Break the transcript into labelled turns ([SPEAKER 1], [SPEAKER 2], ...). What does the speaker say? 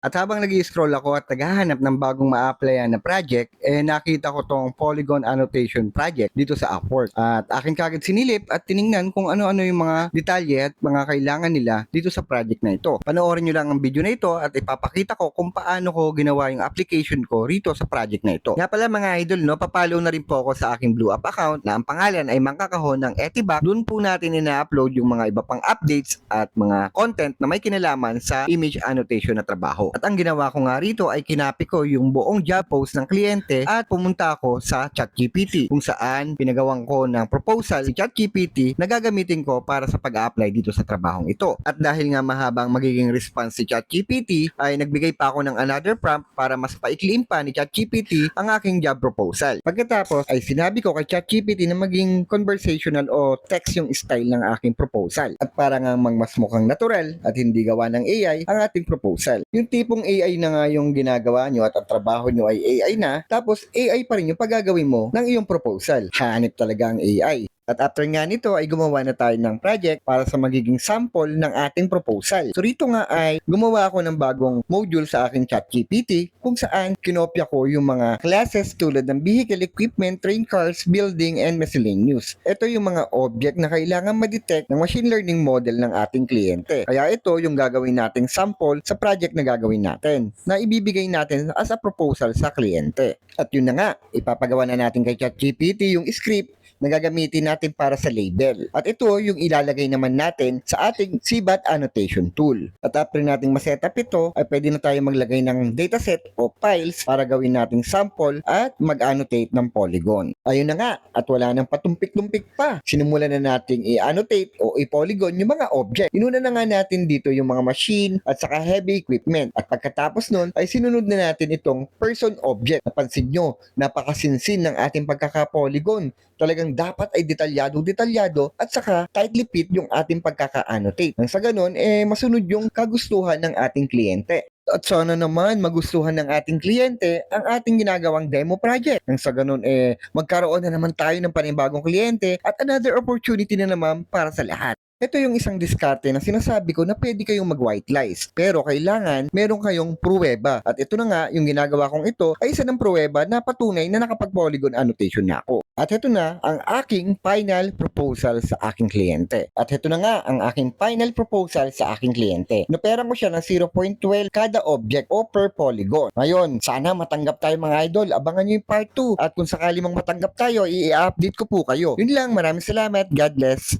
[SPEAKER 1] At habang nag scroll ako at naghahanap ng bagong ma-applyan na project, eh nakita ko tong Polygon Annotation Project dito sa Upwork. At akin kagad sinilip at tiningnan kung ano-ano yung mga detalye at mga kailangan nila dito sa project na ito. Panoorin nyo lang ang video na ito at ipapakita ko kung paano ko ginawa yung application ko rito sa project na ito. Nga pala mga idol, no, papalo na rin po ako sa aking Blue App account na ang pangalan ay Mangkakahon ng Etibac. Doon po natin ina-upload yung mga iba pang updates at mga content na may kinalaman sa image annotation na trabaho. At ang ginawa ko nga rito ay kinapi ko yung buong job post ng kliyente at pumunta ako sa ChatGPT kung saan pinagawan ko ng proposal si ChatGPT na gagamitin ko para sa pag-apply dito sa trabahong ito. At dahil nga mahabang magiging response si ChatGPT ay nagbigay pa ako ng another prompt para mas paikliin pa ni ChatGPT ang aking job proposal. Pagkatapos ay sinabi ko kay ChatGPT na maging conversational o text yung style ng aking proposal. At para nga mang mas mukhang natural at hindi gawa ng AI ang ating proposal. Yung tipong AI na nga yung ginagawa nyo at ang trabaho nyo ay AI na, tapos AI pa rin yung paggagawin mo ng iyong proposal. Hanip talaga ang AI. At after nga nito ay gumawa na tayo ng project para sa magiging sample ng ating proposal. So rito nga ay gumawa ako ng bagong module sa aking ChatGPT kung saan kinopya ko yung mga classes tulad ng vehicle equipment, train cars, building, and miscellaneous. Ito yung mga object na kailangan ma-detect ng machine learning model ng ating kliyente. Kaya ito yung gagawin nating sample sa project na gagawin natin na ibibigay natin as a proposal sa kliyente. At yun na nga, ipapagawa na natin kay ChatGPT yung script na gagamitin natin para sa label. At ito yung ilalagay naman natin sa ating CBAT annotation tool. At after nating masetup ito, ay pwede na tayo maglagay ng dataset o files para gawin nating sample at mag-annotate ng polygon. Ayun na nga, at wala nang patumpik-tumpik pa. Sinumulan na nating i-annotate o i-polygon yung mga object. Inuna na nga natin dito yung mga machine at saka heavy equipment. At pagkatapos nun, ay sinunod na natin itong person object. Napansin nyo, napakasinsin ng ating pagkaka-polygon talagang dapat ay detalyado-detalyado at saka tightly fit yung ating pagkaka-annotate. Nang sa ganun, eh, masunod yung kagustuhan ng ating kliyente. At sana naman magustuhan ng ating kliyente ang ating ginagawang demo project. Nang sa ganun, eh, magkaroon na naman tayo ng panibagong kliyente at another opportunity na naman para sa lahat. Ito yung isang diskarte na sinasabi ko na pwede kayong mag-white lies. Pero kailangan meron kayong pruweba. At ito na nga, yung ginagawa kong ito ay isa ng pruweba na patunay na nakapag-polygon annotation na ako. At ito na ang aking final proposal sa aking kliyente. At ito na nga ang aking final proposal sa aking kliyente. Naperan ko siya ng 0.12 kada object o per polygon. Ngayon, sana matanggap tayo mga idol. Abangan nyo yung part 2. At kung sakali mang matanggap tayo, i-update ko po kayo. Yun lang, maraming salamat. God bless.